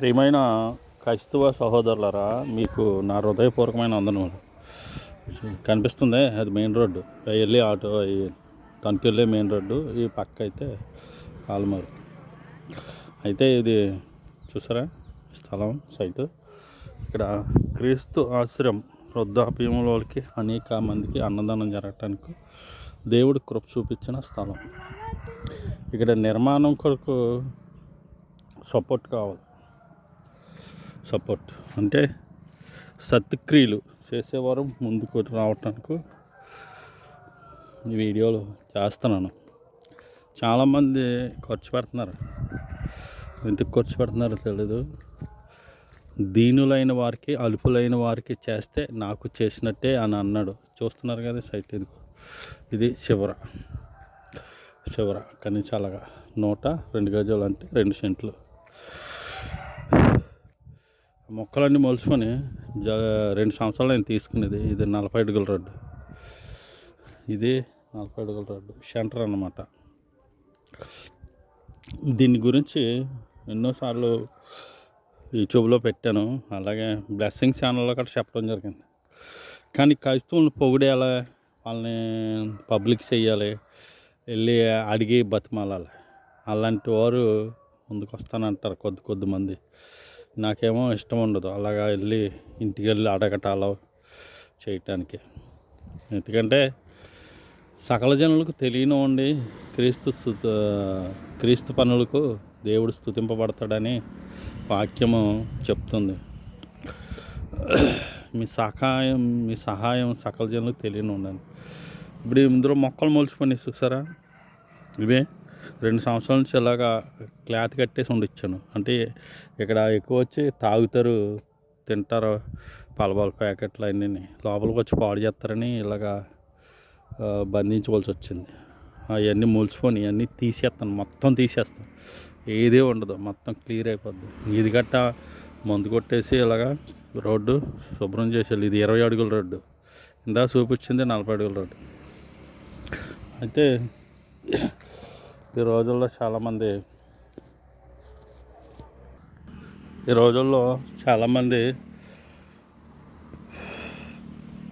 ప్రియమైన క్రైస్తవ సహోదరులరా మీకు నా హృదయపూర్వకమైన వందనములు. కనిపిస్తుంది అది మెయిన్ రోడ్డు. వెళ్ళి ఆటో తణుకు వెళ్ళే మెయిన్ రోడ్డు ఈ పక్క అయితే ఆల్మూరు. అయితే ఇది చూసారా? స్థలం సైట్. ఇక్కడ క్రీస్తు ఆశ్రయం వృద్ధాప్యంలోకి అనేక మందికి అన్నదానం జరగటానికి దేవుడు కృప చూపించిన స్థలం. ఇక్కడ నిర్మాణం కొరకు సపోర్ట్ కావాలి. సపోర్ట్. అంటే సత్క్రియలు చేసేవారు ముందుకు రావటానికి ఈ వీడియోలు చేస్తున్నాను. చాలామంది ఖర్చు పెడుతున్నారు. ఎందుకు ఖర్చు పెడుతున్నారో తెలీదు. దీనులైన వారికి అలుపులైన వారికి చేస్తే నాకు చేసినట్టే అని అన్నాడు. చూస్తున్నారు కదా సైట్ ఇది ఇది శివర శివర కానీ అలాగా నూట రెండు గజాలు అంటే రెండు సెంట్లు. మొక్కలన్నీ మొలుచుకొని జ రెండు సంవత్సరాలు నేను తీసుకునేది. ఇది నలభై అడుగుల రోడ్డు. ఇది నలభై అడుగుల రోడ్డు. సెంటర్ అన్నమాట. దీని గురించి ఎన్నోసార్లు యూట్యూబ్లో పెట్టాను. అలాగే బ్లెస్సింగ్ ఛానల్లో కూడా చెప్పడం జరిగింది. కానీ క్రైస్తవులను పొగిడేయాలి వాళ్ళని పబ్లిక్ చేయాలి వెళ్ళి అడిగి బతిమాలాలి. అలాంటి వారు ముందుకు వస్తానంటారు కొద్ది కొద్ది మంది. నాకేమో ఇష్టం ఉండదు. అలాగా వెళ్ళి ఇంటికి వెళ్ళి అడగటాలో చేయటానికి. ఎందుకంటే సకల జనులకు తెలియనివ్వండి క్రీస్తు క్రీస్తు పనులకు దేవుడు స్థుతింపబడతాడని వాక్యము చెప్తుంది. మీ సహాయం మీ సహాయం సకల జనులకు తెలియని ఉండండి ఇప్పుడు ఇందులో మొక్కలు మొలిచిపోయి చూసారా? ఇవే రెండు సంవత్సరాల నుంచి ఇలాగా క్లాత్ కట్టేసి ఉండిచ్చాను. అంటే ఇక్కడ ఎక్కువ వచ్చి తాగుతారు తింటారు పలబాల ప్యాకెట్లు అన్నీ లోపలికి వచ్చి పాడు చేస్తారని ఇలాగా బంధించవలసి వచ్చింది. అవన్నీ మూల్చిపోయి అన్నీ తీసేస్తాను. మొత్తం తీసేస్తాను. ఏదే ఉండదు. మొత్తం క్లియర్ అయిపోద్ది. ఇది గట్ట మందు కొట్టేసి ఇలాగా రోడ్డు శుభ్రం చేసేది ఇది ఇరవై అడుగుల రోడ్డు. ఇందా చూపించింది నలభై అడుగుల రోడ్డు. అయితే ఈ రోజుల్లో చాలామంది ఈ రోజుల్లో చాలామంది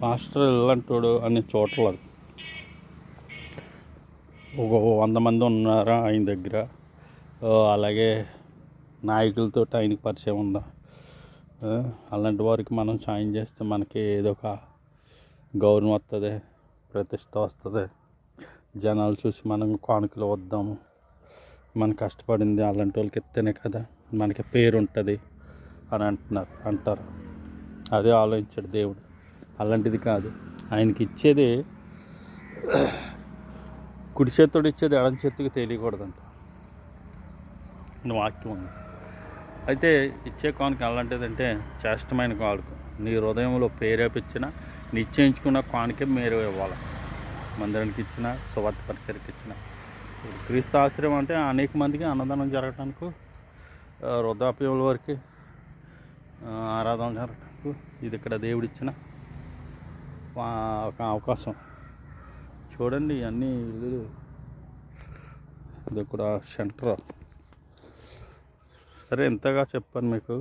మాస్టర్ ఇల్లంటాడు అని చూడలేదు ఒక వంద మంది ఉన్నారా ఆయన దగ్గర? అలాగే నాయకులతో ఆయనకి పరిచయం ఉందా? అలాంటి వారికి మనం సాయం చేస్తే మనకి ఏదో ఒక గౌరవం వస్తుంది ప్రతిష్ట వస్తుంది జనాలు చూసి మనం కానుకలు వద్దాము. మనం కష్టపడింది అలాంటి వాళ్ళకి ఇస్తేనే కదా మనకి పేరు ఉంటుంది అని అంటున్నారు అంటారు. అదే ఆలోచించాడు దేవుడు. అలాంటిది కాదు. ఆయనకి ఇచ్చేది కుడి చేత్తోడు ఇచ్చేది ఎడం చేతికి తెలియకూడదంట. వాక్యం ఉంది. అయితే ఇచ్చే కానుక అలాంటిదంటే చేష్టమైన కానుక. నీ హృదయంలో ప్రేరేపించిన నిశ్చయించుకున్న కానుకే మీరు ఇవ్వాలి. మందిరానికి ఇచ్చిన సువార్త పరిసరికి ఇచ్చిన. క్రీస్తు ఆశ్రయం అంటే అనేక మందికి అన్నదానం జరగటానికి వృద్ధాప్యముల వరకు ఆరాధన జరగటానికి ఇది ఇక్కడ దేవుడిచ్చిన ఒక అవకాశం. చూడండి అన్నీ ఇల్లు ఇది కూడా సెంటర్. సరే ఎంతగా చెప్పాను మీకు.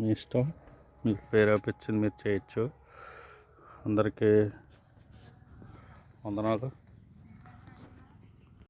మీ ఇష్టం. మీకు ప్రేరేపించింది మీరు చేయొచ్చు. అందరికీ వందనాలు.